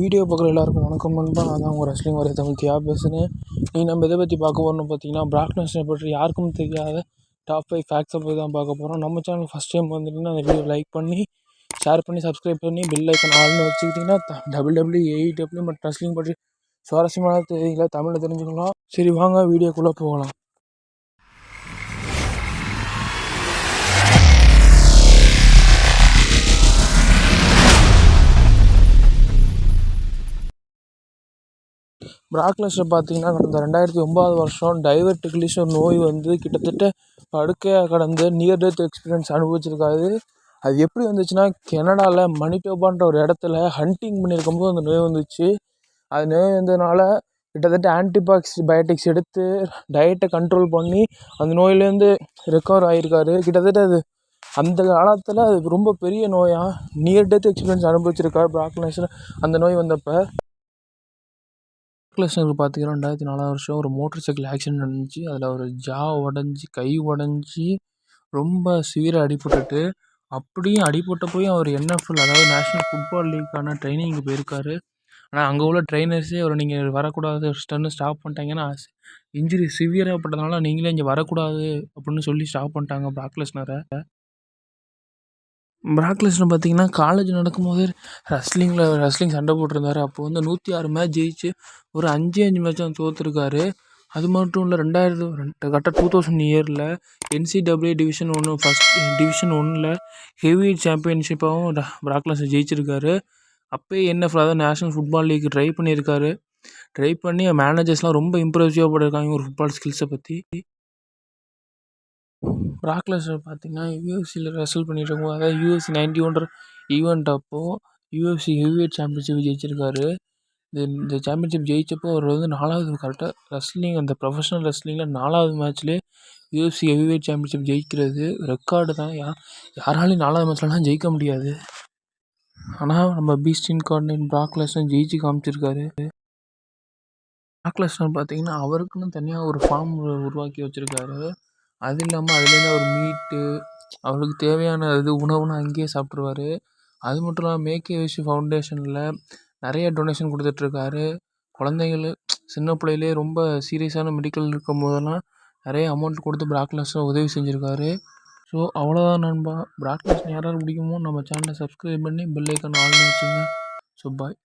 Video பார்க்குற எல்லாருக்கும் வணக்கம் நண்பா. நான் தான் உங்கள் ரெஸ்லிங் வரைய தமிழ் தியா பேசுகிறேன் நீ நம்ம எதை பற்றி பார்க்க போகிறோம்னு பார்த்தீங்கன்னா பிராக் லெஸ்னர் பற்றி யாருக்கும் தெரியாத டாப் ஃபைவ் ஃபேக்ட்ஸை பற்றி தான் பார்க்க போகிறோம் நம்ம சேனல் ஃபஸ்ட் டைம் வந்துட்டிங்கன்னா அந்த வீடியோ லைக் பண்ணி ஷேர் பண்ணி சப்ஸ்கிரைப் பண்ணி பில் ஐக்கன் ஆல்னு வச்சுக்கிட்டிங்கன்னா டபுள் டபுள்யூ எயிட் டபுள்யூ மற்றும் ரெஸ்லிங் பற்றி சுவாரஸ்யமான செய்திகளை தமிழில் தெரிஞ்சுக்கலாம். சரி வாங்க வீடியோக்குள்ளே போகலாம். பிராக் பார்த்தீங்கன்னா கடந்த ரெண்டாயிரத்தி ஒம்பதாவது வருஷம் டைவர்டிகுலிஸ் ஒரு நோய் வந்து கிட்டத்தட்ட படுக்கையாக கடந்து நியர் டெத் எக்ஸ்பீரியன்ஸ் அனுபவிச்சிருக்காரு. அது எப்படி வந்துச்சுன்னா கெனடாவில் மணிட்டோபான்ற ஒரு இடத்துல ஹண்டிங் பண்ணியிருக்கும் போது அந்த நோய் வந்துச்சு. அது நோய் வந்ததுனால கிட்டத்தட்ட ஆன்டிபாக்ஸ் பயோட்டிக்ஸ் எடுத்து டயட்டை கண்ட்ரோல் பண்ணி அந்த நோயிலேருந்து ரெக்கவர் ஆகியிருக்காரு கிட்டத்தட்ட அது அந்த காலத்தில் அது ரொம்ப பெரிய நோயாக நியர் டெத் எக்ஸ்பீரியன்ஸ் அனுபவிச்சிருக்காரு பிராக் அந்த நோய் வந்தப்போ. லெஸ்னருக்கு பார்த்தீங்கன்னா ரெண்டாயிரத்தி நாலாவது வருஷம் ஒரு மோட்டர் சைக்கிள் ஆக்சிடென்ட் நடந்துச்சு. அதில் அவர் ஜா உடஞ்சி கை உடஞ்சி ரொம்ப சிவியராக அடிபட்டுட்டு அப்படியும் அடிபட்டப்போயும் அவர் என்எஃப்எல் அதாவது நேஷ்னல் ஃபுட்பால் லீக்கான ட்ரைனிங்க்கு போயிருக்காரு. ஆனால் அங்கே உள்ள ட்ரைனர்ஸே அவரை நீங்கள் வரக்கூடாது ஸ்டன்னு ஸ்டாப் பண்ணிட்டாங்கன்னா இன்ஜுரி சிவியராக பட்டதுனால நீங்களே இங்கே வரக்கூடாது அப்படின்னு சொல்லி ஸ்டாப் பண்ணிட்டாங்க பிராக் லெஸ்னரை பிராக் லெஸ்னர் பார்த்தீங்கன்னா காலேஜ் நடக்கும்போதே ரெஸ்லிங்கில் ரெஸ்லிங் சண்டை போட்டிருந்தாரு. அப்போ வந்து நூற்றி ஆறு மேட்ச் ஜெயிச்சு ஒரு அஞ்சே அஞ்சு மேட்ச் தான் தோற்றுருக்காரு அது மட்டும் இல்லை ரெண்டாயிரத்து ரெண்டு கரெக்டாக டூ தௌசண்ட் இயரில் என்சிடபிள்யூ டிவிஷன் ஒன்று ஃபஸ்ட் டிவிஷன் ஒன்றில் ஹெவி சாம்பியன்ஷிப்பாகவும் பிராக் லெஸ்னர் ஜெயிச்சிருக்காரு. அப்போயே என்ன அதாவது நேஷ்னல் ஃபுட்பால் லீக் ட்ரை பண்ணியிருக்காரு. ட்ரை பண்ணி மேனேஜர்ஸ்லாம் ரொம்ப இம்ப்ரெசிவாக போட்டிருக்காங்க ஒரு ஃபுட்பால் ஸ்கில்ஸை பற்றி பிராக் லெஸ்னர் பார்த்தீங்கன்னா யூஎஃப்சியில் ரெஸ்ல் பண்ணிட்டு இருக்கும்போது அதாவது யூஎஃப்சி நைன்ட்டி ஒன்ற ஈவெண்ட் அப்போது யூஎஃப்சி ஹெவிவேட் சாம்பியன்ஷிப் ஜெயிச்சிருக்காரு. இந்த இந்த சாம்பியன்ஷிப் ஜெயிச்சப்போ அவர் வந்து நாலாவது கரெக்டாக ரெஸ்லிங் அந்த ப்ரொஃபஷனல் ரெஸ்லிங்கில் நாலாவது மேட்ச்லேயே யூஎஃப்சி ஹெவிவேட் சாம்பியன்ஷிப் ஜெயிக்கிறது ரெக்கார்டு தான். யா யாராலையும் நாலாவது மேட்ச்லலாம் ஜெயிக்க முடியாது. ஆனால் நம்ம பீஸ்டின் கார்டினேட் பிராக் லெஸ்னர் ஜெயிச்சு காமிச்சிருக்காரு. பிராக் லெஸ்னர் பார்த்தீங்கன்னா அவருக்குன்னு தனியாக ஒரு ஃபார்ம் உருவாக்கி வச்சுருக்காரு. அது இல்லாமல் அதுலேருந்து அவர் மீட்டு அவருக்கு தேவையான இது உணவுலாம் அங்கேயே சாப்பிட்ருவாரு அது மட்டும் இல்லாமல் மேக் ஏ விஷ் ஃபவுண்டேஷனில் நிறைய டொனேஷன் கொடுத்துட்ருக்காரு. குழந்தைங்களு சின்ன பிள்ளையிலே ரொம்ப சீரியஸான மெடிக்கல் இருக்கும் போதெல்லாம் நிறைய அமௌண்ட் கொடுத்து பிராக் உதவி செஞ்சுருக்காரு. ஸோ அவ்வளோதான் நண்பா. பிராக் லெஸ்னர் யார் யாருக்கு பிடிக்குமோ நம்ம சேனலை சப்ஸ்கிரைப் பண்ணி பெல் ஐக்கான் ஆல்னு வச்சுங்க. ஸோ பாய்